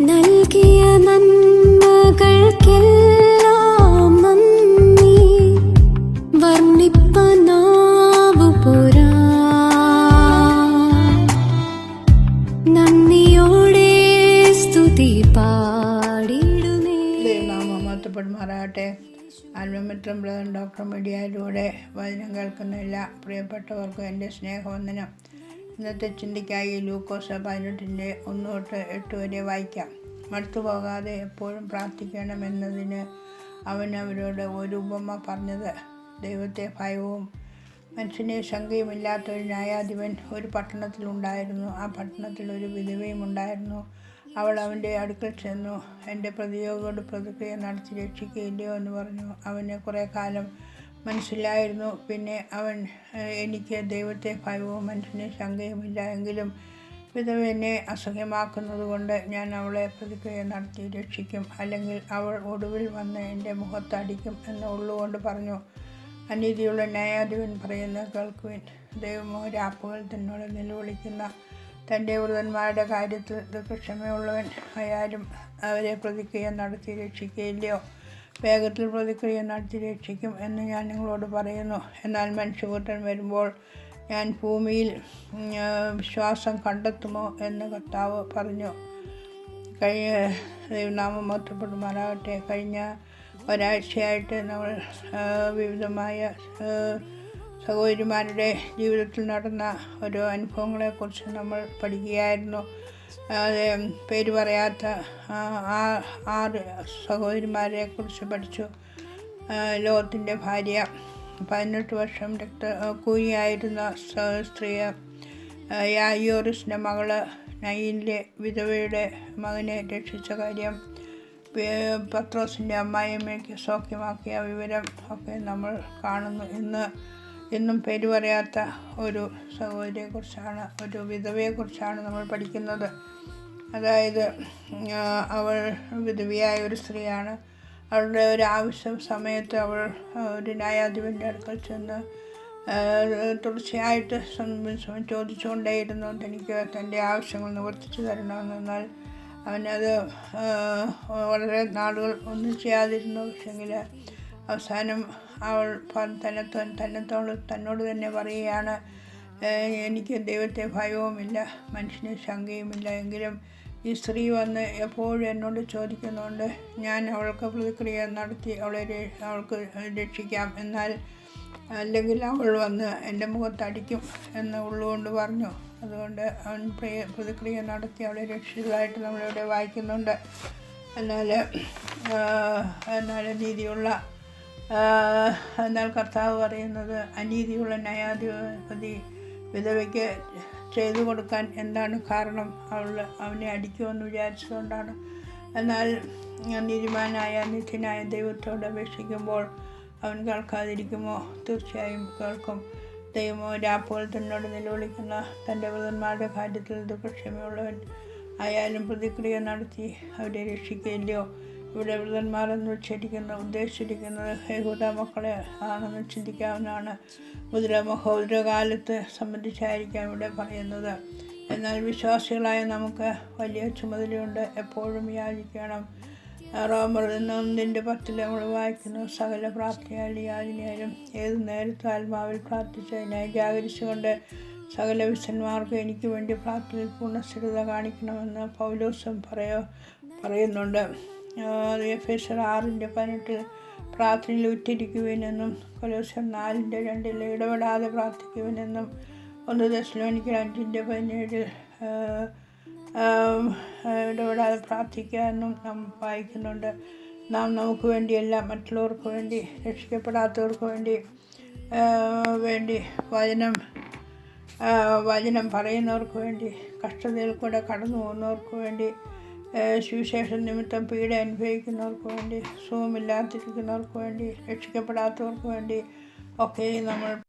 നൽകിയ നന്മകൾക്കെല്ലാം നന്ദി. വർണിപ്പനാവു പുരാ. നന്ദിയോടെ സ്തുതി പാടിടുമേ. ദൈവനാമം മഹത്വപ്പെടുമാറാകട്ടെ ആത്മമിത്രം ബ്രദർ ഡോക്ടർ മീഡിയയിലൂടെ വചനം കേൾക്കുന്ന പ്രിയപ്പെട്ടവർക്കും എന്റെ സ്നേഹവന്ദനം. ഇന്നത്തെ ചിന്തിക്കായി ലൂക്കോസ് പതിനെട്ടിന്റെ ഒന്ന് തൊട്ട് എട്ട് വരെ വായിക്കാം. മടുത്തു പോകാതെ എപ്പോഴും പ്രാർത്ഥിക്കണമെന്നതിന് അവൻ അവരോട് ഒരു ഉപമ പറഞ്ഞത്. ദൈവത്തെ ഭയവും മനുഷ്യനെ ശങ്കയുമില്ലാത്ത ഒരു ന്യായാധിപൻ ഒരു പട്ടണത്തിലുണ്ടായിരുന്നു ആ പട്ടണത്തിൽ ഒരു വിധവയും ഉണ്ടായിരുന്നു. അവൾ അവന്റെ അടുക്കൽ ചെന്നു. എന്റെ പ്രതിയോഗിയോട് പ്രതിക്രിയ നടത്തി രക്ഷിക്കുകയില്ലയോ എന്ന് പറഞ്ഞു. അവനെ കുറേ കാലം മനസ്സിലായിരുന്നു. പിന്നെ അവൻ എനിക്ക് ദൈവത്തെ ഭയവും മനുഷ്യനെ ശങ്കയുമില്ല എങ്കിലും വിധവ എന്നെ അസഹ്യമാക്കുന്നത് കൊണ്ട് ഞാൻ അവളെ പ്രതിക്രിയ നടത്തി രക്ഷിക്കും. അല്ലെങ്കിൽ അവൾ ഒടുവിൽ വന്ന് എന്റെ മുഖത്ത് അടിക്കും എന്ന് ഉള്ളുകൊണ്ട് പറഞ്ഞു. അനീതിയുള്ള ന്യായാധിപൻ പറയുന്ന കേൾക്കുവിൻ. ദൈവമോ രാപ്പുകൾ തന്നോട് നിലവിളിക്കുന്ന തന്റെ വൃതന്മാരുടെ കാര്യത്തിൽ ദുഃഖക്ഷമയുള്ളവൻ ആയാലും അവരെ പ്രതിക്രിയ നടത്തി രക്ഷിക്കുകയില്ലയോ? വേഗത്തിൽ പ്രതിക്രിയ നടത്തി രക്ഷിക്കും എന്ന് ഞാൻ നിങ്ങളോട് പറയുന്നു. എന്നാൽ മനുഷ്യപുത്രൻ വരുമ്പോൾ ഞാൻ ഭൂമിയിൽ വിശ്വാസം കണ്ടെത്തുമോ എന്ന് കർത്താവ് പറഞ്ഞു. കഴിഞ്ഞ ദൈവനാമം മൊത്തപ്പെടുമാറാകട്ടെ കഴിഞ്ഞ ഒരാഴ്ചയായിട്ട് നമ്മൾ വിവിധമായ സഹോദരിമാരുടെ ജീവിതത്തിൽ നടന്ന ഓരോ അനുഭവങ്ങളെക്കുറിച്ച് നമ്മൾ പഠിക്കുകയായിരുന്നു. പേര് പറയാത്ത ആ, ആറ് സഹോദരിമാരെ കുറിച്ച് പഠിച്ചു ലോകത്തിന്റെ ഭാര്യ പതിനെട്ട് വർഷം രക്ത കൂലിയായിരുന്ന സ്ത്രീയ യായോറിസിന്റെ മകൾ നയിലെ വിധവയുടെ മകനെ രക്ഷിച്ച കാര്യം പത്രോസിന്റെ അമ്മായിയമ്മയ്ക്ക് സൗഖ്യമാക്കിയ വിവരം ഒക്കെ നമ്മൾ കാണുന്നു. ഇന്ന് ഇന്നും പേര് പറയാത്ത ഒരു സഹോദരിയെക്കുറിച്ചാണ് ഒരു വിധവയെക്കുറിച്ചാണ് നമ്മൾ പഠിക്കുന്നത്. അതായത് അവൾ വിധവയായ ഒരു സ്ത്രീയാണ്. അവളുടെ ഒരു ആവശ്യം സമയത്ത് അവൾ ഒരു ന്യായാധിപന്റെ അടുക്കൽ ചെന്ന് തുടർച്ചയായിട്ട് ചോദിച്ചുകൊണ്ടേയിരുന്നു തനിക്ക് തന്റെ ആവശ്യങ്ങൾ നിവർത്തിച്ചു തരണമെന്നാൽ അവനത് വളരെ നാളുകൾ ഒന്നും ചെയ്യാതിരുന്നു. പക്ഷെങ്കിൽ അവസാനം അവൾ പ- തന്നെത്തോ തന്നെത്തോട് തന്നോട് തന്നെ പറയുകയാണ് എനിക്ക് ദൈവത്തെ ഭയവുമില്ല മനുഷ്യന് ശങ്കയുമില്ല എങ്കിലും ഈ സ്ത്രീ വന്ന് എപ്പോഴും എന്നോട് ചോദിക്കുന്നുണ്ട്. ഞാൻ അവൾക്ക് പ്രതിക്രിയ നടത്തി അവളെ അവൾക്ക് രക്ഷിക്കാം. എന്നാൽ അല്ലെങ്കിൽ അവൾ വന്ന് എന്റെ മുഖത്തടിക്കും എന്ന് ഉള്ളുകൊണ്ട് പറഞ്ഞു. അതുകൊണ്ട് അവൻ പ്രതിക്രിയ നടത്തി അവളെ രക്ഷിച്ചതായിട്ട് നമ്മളിവിടെ വായിക്കുന്നുണ്ട്. എന്നാൽ എന്നാൽ നീതിയുള്ള ആഹ് എന്നാൽ കർത്താവ് പറയുന്നത് അനീതിയുള്ള ന്യായാധിപതി വിധവയ്ക്ക് ചെയ്തു കൊടുക്കാൻ എന്താണ് കാരണം? അവൾ അവനെ അടിക്കുമെന്ന് വിചാരിച്ചുകൊണ്ടാണ് എന്നാൽ നീതിമാനായ നിത്യനായ ദൈവത്തോട് അപേക്ഷിക്കുമ്പോൾ അവൻ കേൾക്കാതിരിക്കുമോ? തീർച്ചയായും കേൾക്കും. ദൈവമോ രാപ്പോൾ തന്നോട് നിലവിളിക്കുന്ന തന്റെ വൃതന്മാരുടെ കാര്യത്തിൽ ദുഃഖക്ഷമയുള്ളവൻ ആയാലും പ്രതിക്രിയ നടത്തി അവരെ രക്ഷിക്കുകയില്ലയോ? ഇവിടെ വൃതന്മാരെന്ന് എന്ന് വെച്ചിരിക്കുന്ന ഉദ്ദേശിച്ചിരിക്കുന്നത് യഹൂദ മക്കളെ ആണെന്ന് ചിന്തിക്കാവുന്നതാണ്. മുദ്ര മഹോദരകാലത്ത് സംബന്ധിച്ചായിരിക്കാം ഇവിടെ പറയുന്നത്. എന്നാൽ വിശ്വാസികളായ നമുക്ക് വലിയ ചുമതലയുണ്ട്. എപ്പോഴും യാചിക്കണം. റോമർ എന്നൊന്നിന്റെ പത്തിൽ നമ്മൾ വായിക്കുന്നു സകല പ്രാർത്ഥനയാലും യാചനയാലും ഏത് നേരത്തും ആത്മാവിൽ പ്രാർത്ഥിച്ചതിനായി ജാഗരിച്ചുകൊണ്ട് സകല വിശന്മാർക്കും എനിക്ക് വേണ്ടി പ്രാർത്ഥനയിൽ പൂർണസ്ഥിരത കാണിക്കണമെന്ന് പൗലോസം പറയോ പറയുന്നുണ്ട്. എഫ് എസ് ആറിന്റെ പതിനെട്ടിൽ പ്രാർത്ഥനയിൽ ഉറ്റിരിക്കുവിനെന്നും കൊലോസം നാലിന്റെ രണ്ടിൽ ഇടപെടാതെ പ്രാർത്ഥിക്കുവിനെന്നും ഒന്ന് ദശലോനിക്ക് അഞ്ചിന്റെ പതിനേഴിൽ ഇടപെടാതെ പ്രാർത്ഥിക്കാനും നാം വായിക്കുന്നുണ്ട്. നാം നമുക്ക് വേണ്ടിയല്ല മറ്റുള്ളവർക്ക് വേണ്ടി രക്ഷിക്കപ്പെടാത്തവർക്ക് വേണ്ടി വേണ്ടി വചനം വചനം പറയുന്നവർക്ക് വേണ്ടി കഷ്ടതയിൽ കൂടെ കടന്നു പോകുന്നവർക്ക് വേണ്ടി സുവിശേഷ നിമിത്തം പീഡ അനുഭവിക്കുന്നവർക്ക് വേണ്ടി സുഖമില്ലാതിരിക്കുന്നവർക്ക് വേണ്ടി രക്ഷിക്കപ്പെടാത്തവർക്ക് വേണ്ടി ഒക്കെ നമ്മൾ